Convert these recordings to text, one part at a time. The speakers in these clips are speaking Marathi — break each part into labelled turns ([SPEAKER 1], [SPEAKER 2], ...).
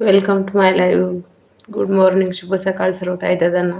[SPEAKER 1] Welcome to my live good morning शुभ सकाळ सर्व ताई दादांना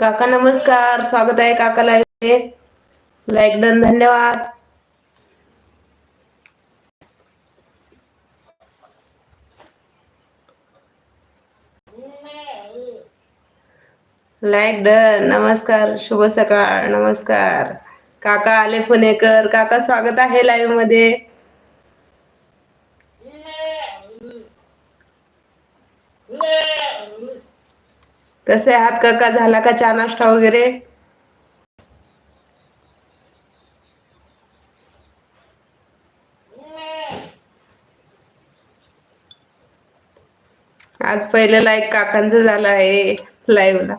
[SPEAKER 1] काका नमस्कार स्वागत आहे काका लाईव्ह लाईक डन धन्यवाद. Like done. नमस्कार शुभ सकाळ. नमस्कार. काका आले पुणेकर. काका स्वागत आहे लाईव्हमध्ये. कसे आहात काका? झाला का चहा नाश्ता वगैरे? आज पहिलं लाईक काकांचं झालं आहे लाईव्हला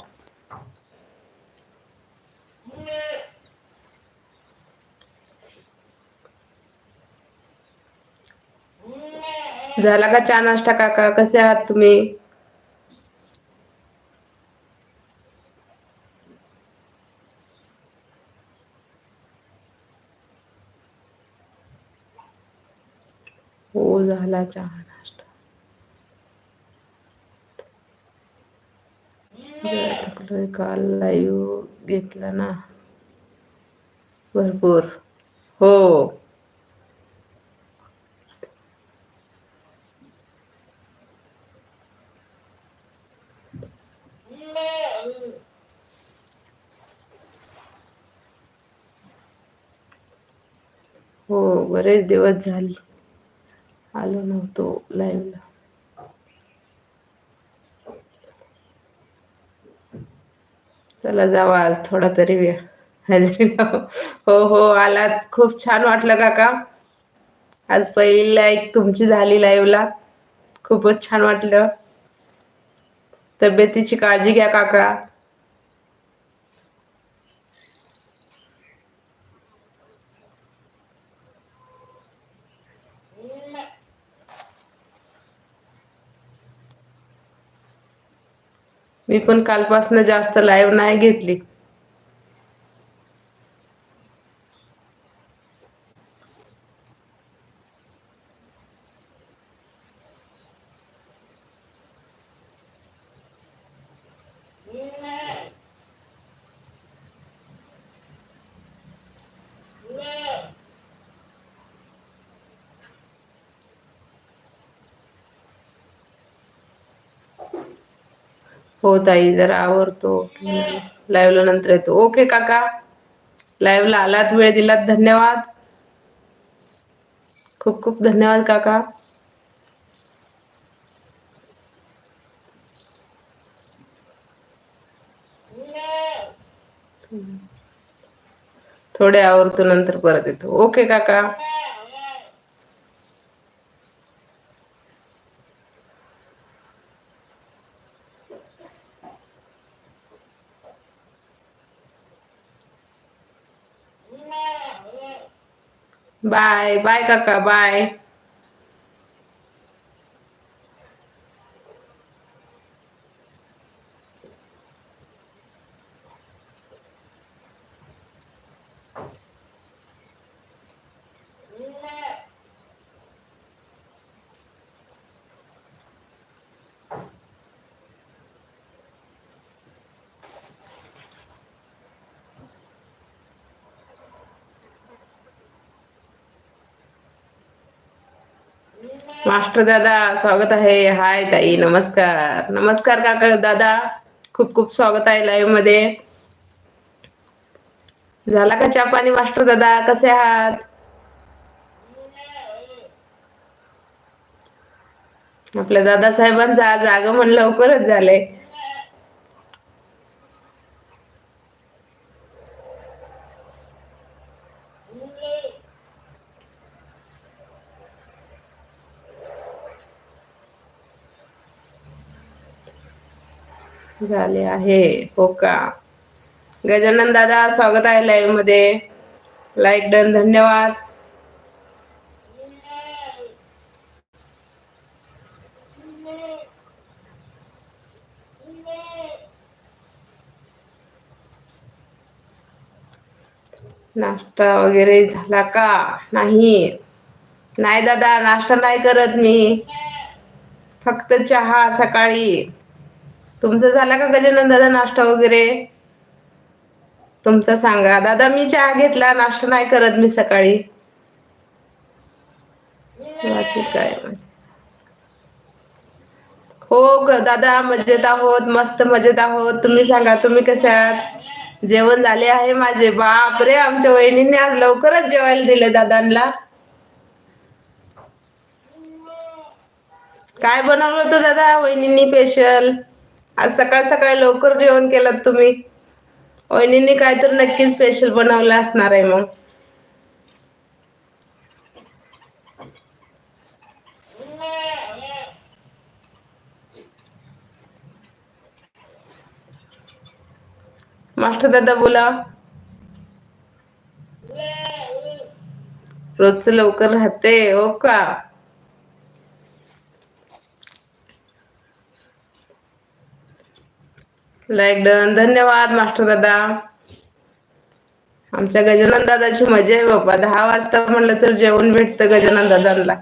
[SPEAKER 1] झाला का चहा नाश्ता काका? कसे आहात तुम्ही? हो झाला चहा नाश्ता. काल लाईव्ह घेतला ना. भरपूर. हो. हो बरेच दिवस झाले. आलो नव्हतो लाईव्हला चला जावा आज थोडा तरी वेळ. हजेरी हो हो आलात. खूप छान वाटलं काका. आज पहिली लाईक तुमची झाली लाईव्हला खूपच छान वाटलं. तब्येतीची काळजी घ्या काका. मी पण कालपासून जास्त लाईव्ह नाही घेतली. हो ताई जरा आवरतो. लाईव्हला नंतर येतो. ओके काका. लाईव्हला आलात वेळ दिलात धन्यवाद. खूप खूप धन्यवाद काका. थोडे आवरतो नंतर परत येतो. ओके काका. बाय बाय काका बाय मास्टर दादा स्वागत आहे. हाय ताई नमस्कार. नमस्कार काका दादा. खूप खूप स्वागत आहे लाईव्हमध्ये. झाला का चहा पाणी मास्टर दादा? कसे आहात? आपल्या दादासाहेबांचं आज आगमन लवकरच झालंय. झाले आहे. हो का? गजानन दादा स्वागत आहे लाईव्हमध्ये. लाईक डन धन्यवाद. नाश्ता वगैरे झाला का? नाही. नाही दादा नाश्ता नाही करत मी. फक्त चहा सकाळी. तुमचं झाला का गजानन दादा नाश्ता वगैरे? तुमचा सांगा. दादा मी चहा घेतला नाश्ता नाही करत मी सकाळी. बाकी काय? हो ग दादा मजेत आहोत मस्त मजेत आहोत. तुम्ही सांगा तुम्ही कसे आहात? जेवण झाले आहे माझे. बाप रे आमच्या वहिनींनी आज लवकरच जेवायला दिले दादांना. काय बनवलं होतं दादा वहिनींनी स्पेशल आज सकाळ सकाळी लवकर जेवण केलं तुम्ही. वहिनीने काय तर नक्कीच स्पेशल बनवलं असणार आहे मग. मास्टर दादा बोला. रोजच लवकर राहते हो का? Like done. धन्यवाद मास्टर दादा. आमच्या गजानन दादाची मजा आहे बाबा दहा वाजता म्हणलं तर जेवण भेटतं गजानन दादांना.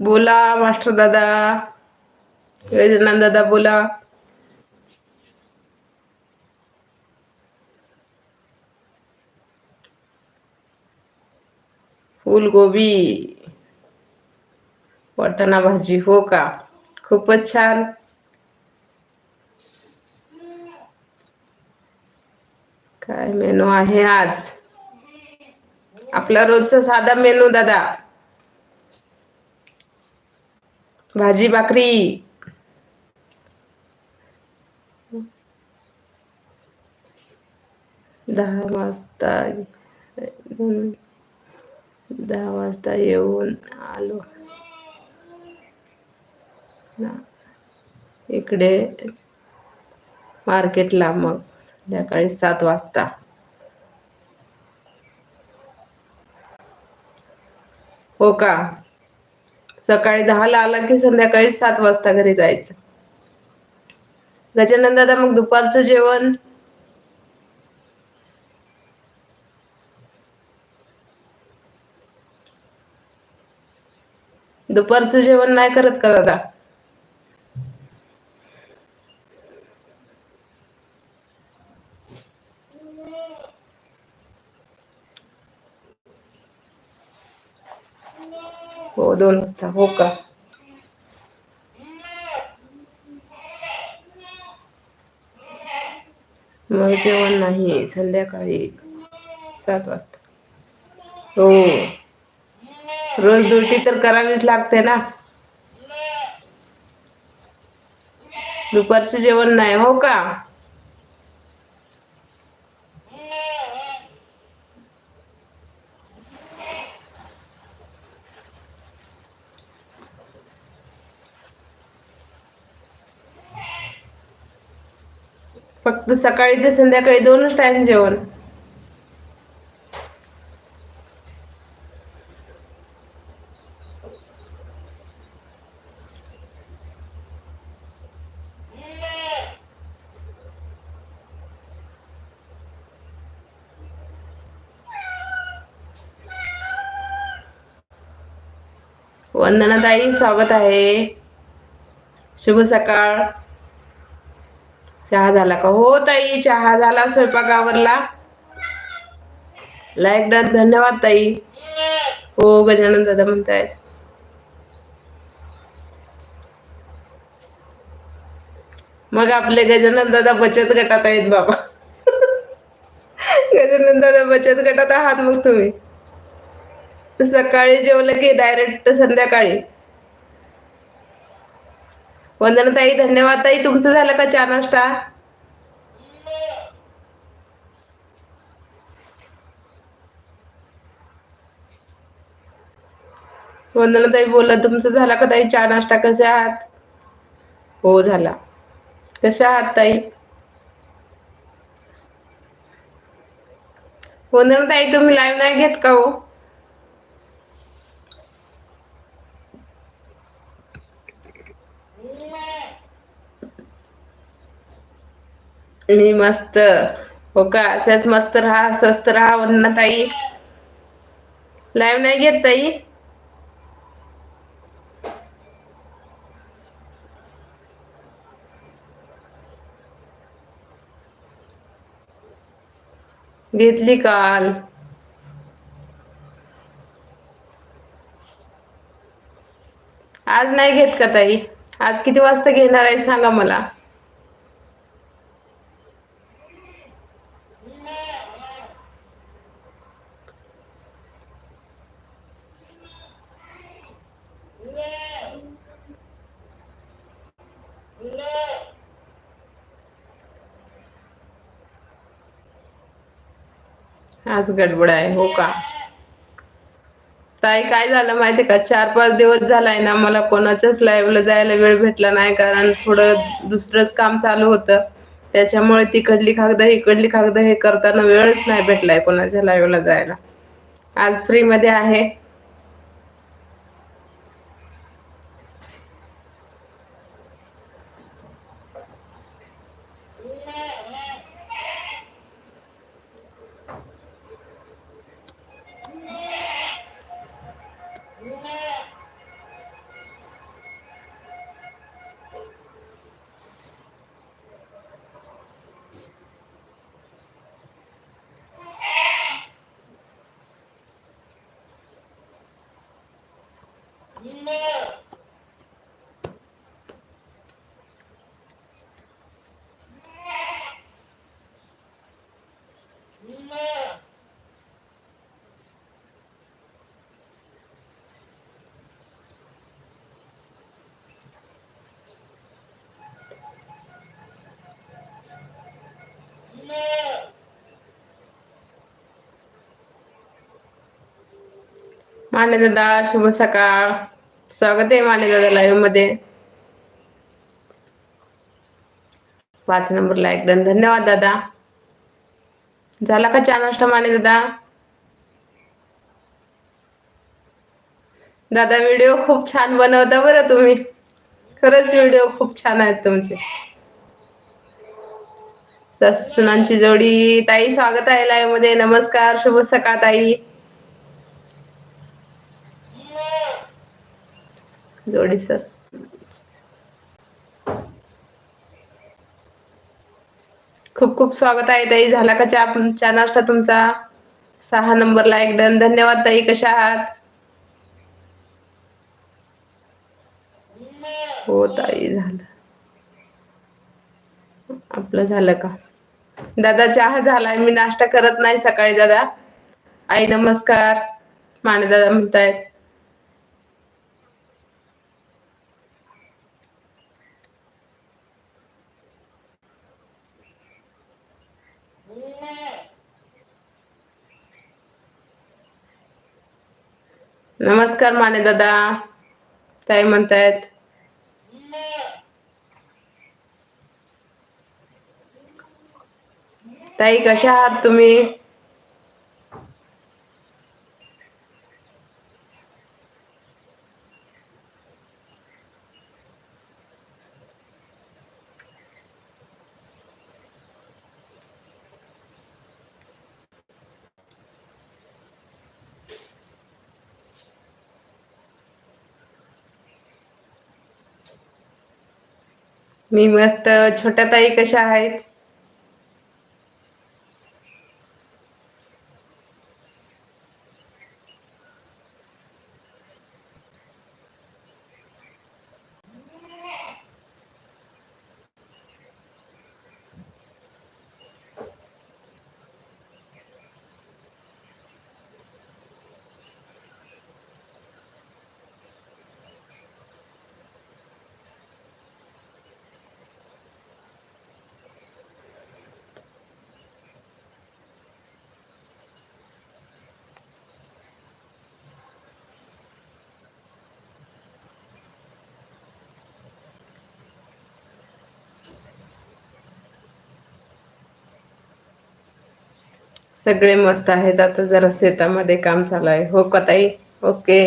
[SPEAKER 1] बोला मास्टर दादा. गजानन दादा बोला. फुलगोबी. वाटाणा भाजी हो का? खूपच छान. काय मेनू आहे आज? आपला रोजचा साधा मेनू दादा. भाजी भाकरी. दहा वाजता दहा वाजता येऊन आलो. ना इकडे मार्केटला मग संध्याकाळी सात वाजता. हो का? सकाळी दहाला आला की संध्याकाळी सात वाजता घरी जायचं. गजानन दादा मग दुपारचं जेवण? दुपारचं जेवण नाही करत का दादा? हो दोन वाजता. हो का? मग जेवण नाही. संध्याकाळी सात वाजता. हो. रोज ड्युटी तर करावीच लागते ना. दुपारचं जेवण नाही हो का? फक्त सकाळी ते संध्याकाळी दोनच टाइम जेवण. वंदना ताई स्वागत आहे. शुभ सकाळ. चहा झाला का? हो ताई चहा झाला स्वयंपाक आवरला लाईक डन धन्यवाद ताई. हो गजानन दादा म्हणतायत. मग आपले गजानन दादा बचत गटात आहेत बाबा. गजानन दादा बचत गटात आहात मग तुम्ही. सकाळी जेवलं की डायरेक्ट संध्याकाळी. वंदनाताई धन्यवाद ताई तुमचं झालं का चहा नाश्ता? वंदनाताई बोला तुमचं झाला का ताई चहा नाश्ता? कसे आहात? हो झाला. कशा आहात ताई? वंदना ताई तुम्ही लाईव्ह नाही घेत का हो? मी मस्त. हो का? असेच मस्त राहा स्वस्त राहा वंदना ताई लाईव्ह नाही घेत ताई? घेतली काल. आज नाही घेत का ताई? आज किती वाजता घेणार आहे सांगा मला. आज गडबड आहे हो का? ताई काय झालं माहितीये का? चार पाच दिवस झालाय ना मला कोणाच्याच लाईव्हला जायला वेळ भेटला नाही कारण थोडं दुसरंच काम चालू होतं. त्याच्यामुळे तिकडली कागद इकडली कागद हे करताना वेळच नाही भेटलाय कोणाच्या लाईव्हला जायला. आज फ्रीमध्ये आहे. माने दादा शुभ सकाळ. स्वागत आहे माने दादा लाईव्हमध्ये. पाच नंबर लाईक डन धन्यवाद दादा. झाला का चहा नाश्ता माने दादा? दादा व्हिडिओ खूप छान बनवता बरं तुम्ही. खरंच व्हिडिओ खूप छान आहेत तुमचे. ससुनांची जोडी. ताई स्वागत आहे लाईव्हमध्ये. नमस्कार. शुभ सकाळ ताई. जोडीचा खूप खूप स्वागत आहे ताई. झाला का चहा चहा नाश्ता तुमचा? सहा नंबरला एक डन. धन्यवाद ताई. कशा आहात? हो ताई झालं. आपलं झालं का? दादा चहा झालाय मी नाश्ता करत नाही सकाळी दादा. आई नमस्कार. माने दादा म्हणतायत. नमस्कार माने दादा. ताई म्हणतायत. ताई कशा आहात तुम्ही? मी मस्त छोट्या ताई कशा आहेत? सगळे मस्त आहेत. आता जरा शेतामध्ये काम चालू आहे. हो का ताई? ओके.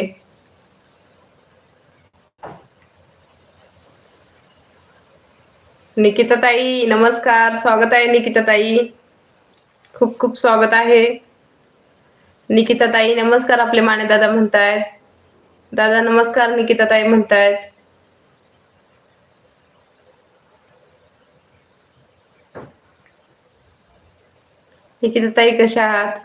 [SPEAKER 1] निकिता ताई नमस्कार. स्वागत आहे निकिता ताई. खूप खूप स्वागत आहे. निकिता ताई नमस्कार आपले माने दादा म्हणतायत. दादा नमस्कार निकिता ताई म्हणतायत. निकिता ताई कशा आहात?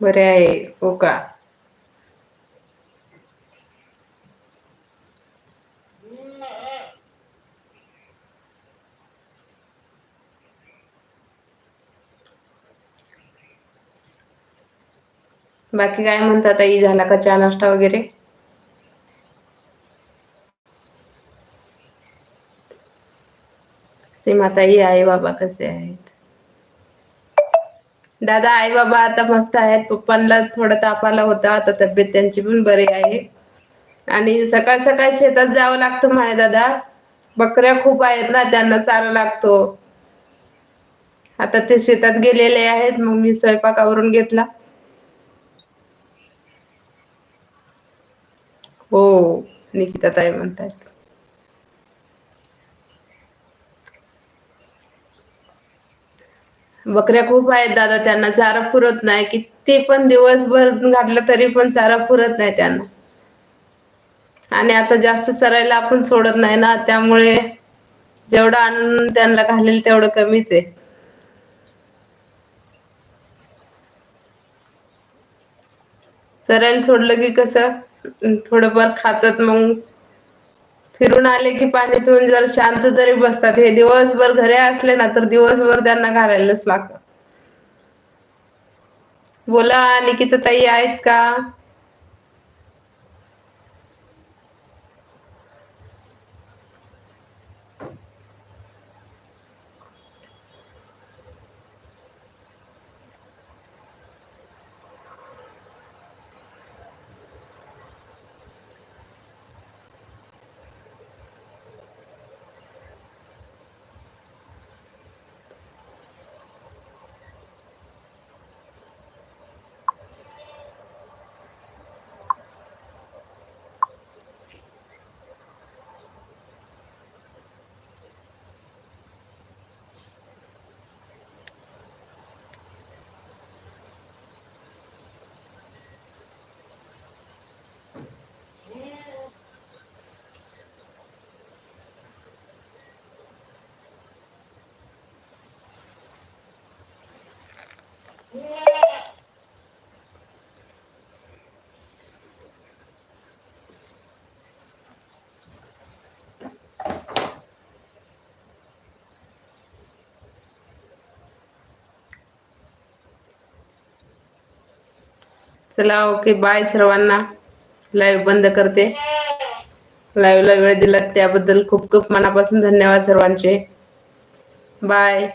[SPEAKER 1] बरे आहे हो का? बाकी काय म्हणतात आई झाला का चहा नाश्ता वगैरे? सीमाताई आई बाबा कसे आहेत? दादा आई बाबा आता मस्त आहेत. पप्पांना थोडा ताप आला होता. आता तब्येत त्यांची पण बरी आहे. आणि सकाळ सकाळ शेतात जावं लागतं म्हणे दादा. बकऱ्या खूप आहेत ना त्यांना चारा लागतो. आता ते शेतात गेलेले आहेत. मग मी स्वयंपाकावरून घेतला. हो निकिता ताई म्हणतात बकऱ्या खूप आहेत दादा त्यांना चारा पुरत नाही. किती पण दिवसभर घातलं तरी पण चारा पुरत नाही त्यांना. आणि आता जास्त चरायला आपण सोडत नाही ना त्यामुळे जेवढं आणून त्यांना घालेल तेवढं कमीच आहे. चरायला सोडलं की कसं थोडंफार खातात मग फिरून आले की पाणी पिऊन जर शांत तरी बसतात. हे दिवसभर घरी असले ना तर दिवसभर त्यांना घालायलाच लागतं. बोला निकिता ताई आहेत का? चला ओके बाय सर्वांना. लाईव्ह बंद करते. लाईव्हला वेळ दिला त्याबद्दल खूप खूप मनापासून धन्यवाद सर्वांचे. बाय